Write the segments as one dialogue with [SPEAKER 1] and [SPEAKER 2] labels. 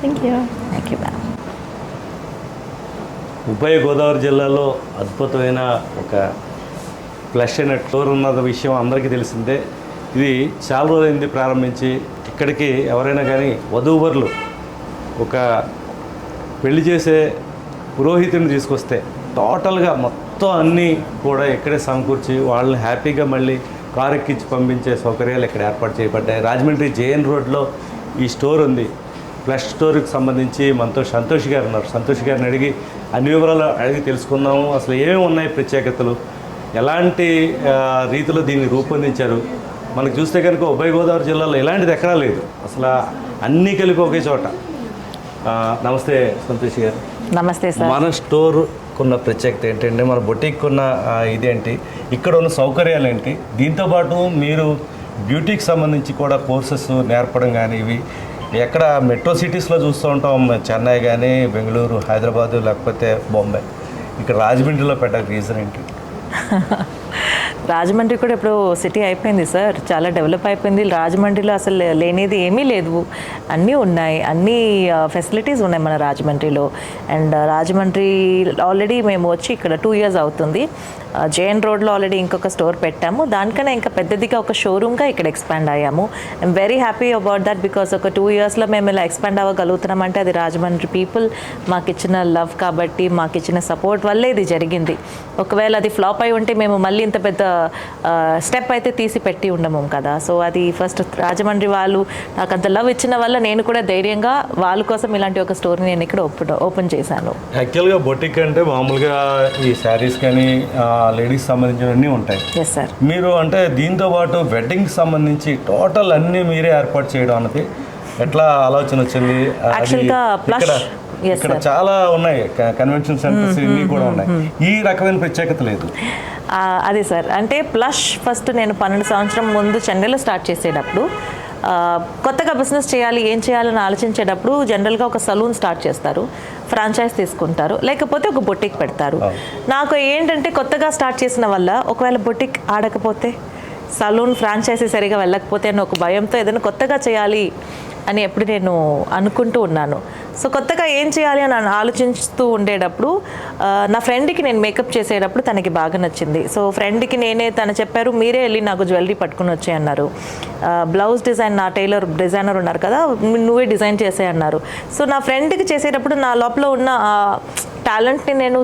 [SPEAKER 1] Thank you thank you ma'am
[SPEAKER 2] ఉభయ గోదావరి జిల్లాలో అద్భుతమైన ఒక ఫ్లష్ అయిన టూర్ ఉన్న విషయం అందరికీ తెలిసిందే. ఇది చాలా రోజులైంది ప్రారంభించి ఇక్కడికి ఎవరైనా కానీ వధూవరులు ఒక పెళ్ళి చేసే పురోహితుని తీసుకొస్తే టోటల్గా మొత్తం అన్నీ కూడా ఇక్కడే సమకూర్చి వాళ్ళని హ్యాపీగా మళ్ళీ కారు ఎక్కించి పంపించే సౌకర్యాలు ఇక్కడ ఏర్పాటు చేయబడ్డాయి. రాజమండ్రి జేఎన్ రోడ్లో ఈ స్టోర్ ఉంది. ప్లస్ స్టోర్కి సంబంధించి మనతో సంతోష్ గారు ఉన్నారు. సంతోష్ గారిని అడిగి అన్ని వివరాలు అడిగి తెలుసుకుందాము. అసలు ఏమేమి ఉన్నాయి ప్రత్యేకతలు? ఎలాంటి రీతిలో దీన్ని రూపొందించారు? మనకు చూస్తే కనుక ఉభయ గోదావరి జిల్లాలో ఎలాంటిది ఎక్కడా లేదు. అసలు అన్నీ కలిపి ఒకే చోట. నమస్తే సంతోష్ గారు.
[SPEAKER 1] నమస్తే సార్.
[SPEAKER 2] మన స్టోర్ ఉన్న ప్రత్యేకత ఏంటంటే మన బొటిక్ ఉన్న ఇదేంటి? ఇక్కడ ఉన్న సౌకర్యాలు ఏంటి? దీంతోపాటు మీరు బ్యూటీకి సంబంధించి కూడా కోర్సెస్ నేర్పడం కానీ ఇవి ఎక్కడ మెట్రో సిటీస్లో చూస్తూ ఉంటాం చెన్నై కానీ బెంగళూరు హైదరాబాదు లేకపోతే బొంబాయి ఇక్కడ రాజమండ్రిలో పెట్టడానికి రీజన్ ఏంటి?
[SPEAKER 1] రాజమండ్రి కూడా ఇప్పుడు సిటీ అయిపోయింది సార్. చాలా డెవలప్ అయిపోయింది. రాజమండ్రిలో అసలు లేనిది ఏమీ లేదు. అన్నీ ఉన్నాయి. అన్ని ఫెసిలిటీస్ ఉన్నాయి మన రాజమండ్రిలో. అండ్ రాజమండ్రి ఆల్రెడీ మేము వచ్చి ఇక్కడ టూ ఇయర్స్ అవుతుంది. జేఎన్ రోడ్లో ఆల్రెడీ ఇంకొక స్టోర్ పెట్టాము. దానికన్నా ఇంకా పెద్దదిగా ఒక షోరూమ్గా ఇక్కడ ఎక్స్పాండ్ అయ్యాము. I'm very happy about that because ఒక టూ ఇయర్స్లో మేము ఇలా ఎక్స్పాండ్ అవ్వగలుగుతున్నాం. అంటే అది రాజమండ్రి పీపుల్ మాకు ఇచ్చిన లవ్ కాబట్టి మాకు ఇచ్చిన సపోర్ట్ వల్లే ఇది జరిగింది. ఒకవేళ అది ఫ్లాప్ అయి ఉంటే మేము మళ్ళీ ఇంత పెద్ద స్టెప్ అయితే తీసి పెట్టి ఉండము కదా. సో అది ఫస్ట్ రాజమండ్రి వాళ్ళు నాకు అంత లవ్ ఇచ్చిన వల్ల నేను కూడా ధైర్యంగా వాళ్ళ కోసం ఇలాంటి ఒక స్టోర్ని నేను ఇక్కడ ఓపెన్ ఓపెన్ చేశాను.
[SPEAKER 2] యాక్చువల్గా బొటిక్ అంటే మామూలుగా ఈ శారీస్ కానీ లేడీస్ సంబంధించినవన్నీ ఉంటాయి.
[SPEAKER 1] ఎస్ సార్
[SPEAKER 2] మీరు అంటే దీంతో పాటు వెడ్డింగ్ సంబంధించి టోటల్ అన్ని మీరే ఏర్పాటు చేయడం అన్నది ఎట్లా ఆలోచన వచ్చింది?
[SPEAKER 1] plush-
[SPEAKER 2] ఇక్కడ. చాలా ఉన్నాయి. కన్వెన్షన్ సెంటర్స్ ఇన్ని కూడా ఉన్నాయి. ఈ రకమైన ప్రత్యేకత లేదు.
[SPEAKER 1] అదే సార్ అంటే ప్లస్ ఫస్ట్ నేను పన్నెండు సంవత్సరం ముందు చెన్నైలో స్టార్ట్ చేసేటప్పుడు కొత్తగా బిజినెస్ చేయాలి ఏం చేయాలని ఆలోచించేటప్పుడు జనరల్గా ఒక సలూన్ స్టార్ట్ చేస్తారు. ఫ్రాంచైజ్ తీసుకుంటారు. లేకపోతే ఒక బొటిక్ పెడతారు. నాకు ఏంటంటే కొత్తగా స్టార్ట్ చేసిన వల్ల ఒకవేళ బొటిక్ ఆడకపోతే సలూన్ ఫ్రాంచైజీ సరిగా వెళ్ళకపోతే అని ఒక భయంతో ఏదైనా కొత్తగా చేయాలి అని ఎప్పుడు నేను అనుకుంటూ ఉన్నాను. సో కొత్తగా ఏం చేయాలి అని ఆలోచిస్తూ ఉండేటప్పుడు నా ఫ్రెండ్కి నేను మేకప్ చేసేటప్పుడు తనకి బాగా నచ్చింది. సో ఫ్రెండ్కి నేనే తను చెప్పారు మీరే వెళ్ళి నాకు జ్యువెలరీ పట్టుకుని వచ్చే అన్నారు. బ్లౌజ్ డిజైన్ నా టైలర్ డిజైనర్ ఉన్నారు కదా నువ్వే డిజైన్ చేసే అన్నారు. సో నా ఫ్రెండ్కి చేసేటప్పుడు నా లోపల ఉన్న టాలెంట్ని నేను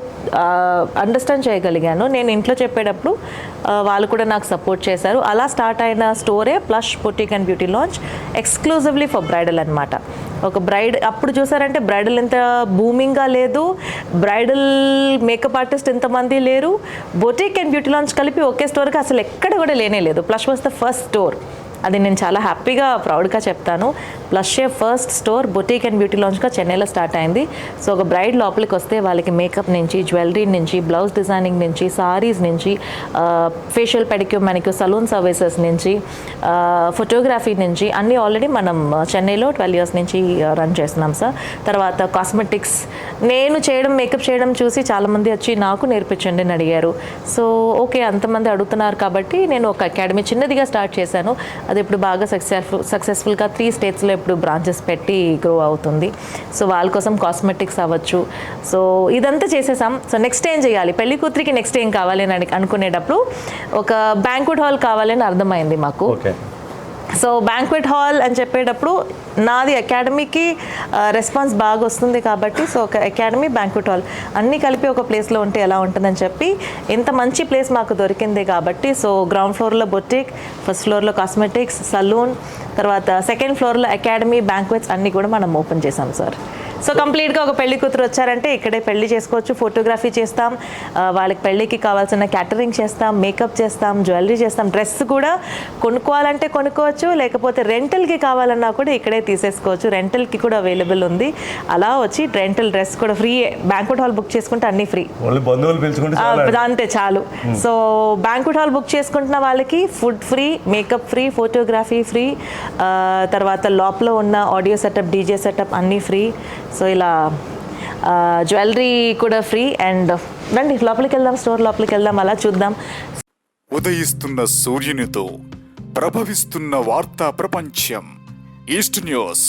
[SPEAKER 1] అండర్స్టాండ్ చేయగలిగాను. నేను ఇంట్లో చెప్పేటప్పుడు వాళ్ళు కూడా నాకు సపోర్ట్ చేశారు. అలా స్టార్ట్ అయిన స్టోరే plus boutique and beauty launch exclusively for bridal అనమాట ఒక బ్రైడ్ అప్పుడు చూసారంటే బ్రైడల్ ఎంత బూమింగ్గా లేదు. బ్రైడల్ మేకప్ ఆర్టిస్ట్ ఎంతమంది లేరు. బొటిక్ అండ్ బ్యూటీ లాంచ్ కలిపి ఒకే స్టోర్కి అసలు ఎక్కడ కూడా లేనే లేదు. Plus was the first store అది నేను చాలా హ్యాపీగా ప్రౌడ్గా చెప్తాను. ప్లస్ షే first store boutique and beauty లాంచ్గా చెన్నైలో స్టార్ట్ అయింది. సో ఒక బ్రైడ్ లోపలికి వస్తే వాళ్ళకి మేకప్ నుంచి జ్యువెలరీ నుంచి బ్లౌజ్ డిజైనింగ్ నుంచి సారీస్ నుంచి ఫేషియల్ పెడిక్యూర్ మనకి సలూన్ సర్వీసెస్ నుంచి ఫోటోగ్రఫీ నుంచి అన్నీ ఆల్రెడీ మనం చెన్నైలో ట్వెల్వ్ ఇయర్స్ నుంచి రన్ చేస్తున్నాం సార్. తర్వాత కాస్మెటిక్స్ నేను చేయడం మేకప్ చేయడం చూసి చాలామంది వచ్చి నాకు నేర్పించండి అని అడిగారు. సో ఓకే అంతమంది అడుగుతున్నారు కాబట్టి నేను ఒక అకాడమీ చిన్నదిగా స్టార్ట్ చేశాను. అది ఇప్పుడు బాగా సక్సెస్ఫుల్ సక్సెస్ఫుల్గా త్రీ స్టేట్స్లో ఇప్పుడు బ్రాంచెస్ పెట్టి గ్రో అవుతుంది. సో వాళ్ళ కోసం కాస్మెటిక్స్ అవ్వచ్చు. సో ఇదంతా చేసేసాం. సో నెక్స్ట్ ఏం చేయాలి? పెళ్ళి కూతురికి నెక్స్ట్ ఏం కావాలి అని అనుకునేటప్పుడు ఒక బ్యాంక్వుడ్ హాల్ కావాలని అర్థమైంది మాకు.
[SPEAKER 2] ఓకే
[SPEAKER 1] సో బ్యాంక్వెట్ హాల్ అని చెప్పేటప్పుడు నాది అకాడమీకి రెస్పాన్స్ బాగా వస్తుంది కాబట్టి సో ఒక అకాడమీ బ్యాంక్వెట్ హాల్ అన్నీ కలిపి ఒక ప్లేస్లో ఉంటే ఎలా ఉంటుందని చెప్పి ఇంత మంచి ప్లేస్ మాకు దొరికింది కాబట్టి సో గ్రౌండ్ ఫ్లోర్లో బొటిక్ ఫస్ట్ ఫ్లోర్లో కాస్మెటిక్స్ సలూన్ తర్వాత సెకండ్ ఫ్లోర్లో అకాడమీ బ్యాంక్వెట్స్ అన్నీ కూడా మనం ఓపెన్ చేసాం సార్ సో కంప్లీట్గా ఒక పెళ్ళి కూతురు వచ్చారంటే ఇక్కడే పెళ్ళి చేసుకోవచ్చు ఫోటోగ్రఫీ చేస్తాం వాళ్ళకి పెళ్ళికి కావాల్సిన క్యాటరింగ్ చేస్తాం మేకప్ చేస్తాం జ్యువెలరీ చేస్తాం డ్రెస్ కూడా కొనుక్కోవాలంటే కొనుక్కోవచ్చు లేకపోతే రెంటల్కి కావాలన్నా కూడా ఇక్కడే తీసేసుకోవచ్చు రెంటల్కి కూడా అవైలబుల్ ఉంది. అలా వచ్చి రెంటల్ డ్రెస్ కూడా ఫ్రీ బ్యాంక్వెట్ హాల్ బుక్ చేసుకుంటే అన్నీ ఫ్రీ అంతే చాలు. సో బ్యాంక్వెట్ హాల్ బుక్ చేసుకుంటున్న వాళ్ళకి food free makeup free photography free తర్వాత లోపల ఉన్న ఆడియో సెటప్ డీజే సెటప్ అన్నీ ఫ్రీ. సో ఇలా జ్యువెలరీ కూడా ఫ్రీ. అండ్ రండి లోపలికి వెళ్దాం స్టోర్ లోపలికి వెళ్దాం అలా చూద్దాం.
[SPEAKER 3] ఉదయిస్తున్న సూర్యునితో ప్రభవిస్తున్న వార్తా ప్రపంచం ఈస్ట్ న్యూస్.